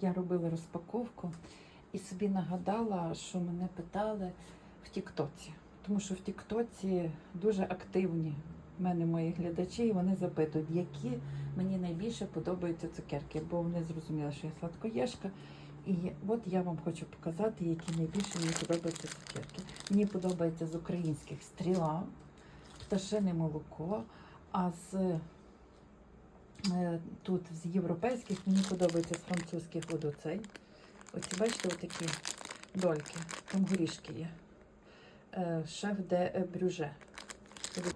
я робила розпаковку і собі нагадала, що мене питали в Тіктоці. Тому що в Тіктоці дуже активні в мене мої глядачі, і вони запитують, які мені найбільше подобаються цукерки, бо вони зрозуміли, що я сладкоєшка. І от я вам хочу показати, які найбільше мені подобаються цукерки. Мені подобається з українських стріла, пташине молоко, а з тут з європейських мені подобається з французьких оцей. Оці, бачите, отакі дольки, там горішки є. Е, Шеф де брюже.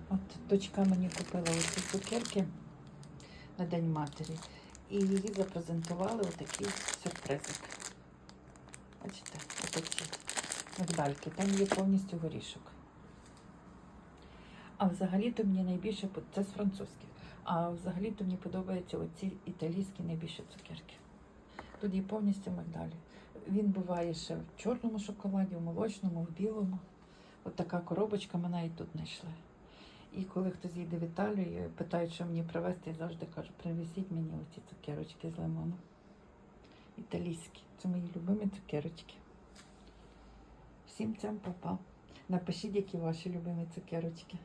От дочка мені купила оці цукерки на День матері. І її запрезентували отакий сюрпризик. Бачите, отакі мигдальки. Там є повністю горішок. А взагалі-то мені найбільше це з французьких. А взагалі-то мені подобаються оці італійські найбільше цукерки. Тут є повністю мигдалі. Він буває ще в чорному шоколаді, в молочному, в білому. От така коробочка мене і тут знайшли. І коли хтось їде в Італію, питають, що мені привезти, я завжди кажу, привезіть мені оці цукерочки з лимоном. Італійські. Це мої любимі цукерочки. Всім цям папа. Напишіть, які ваші любимі цукерочки.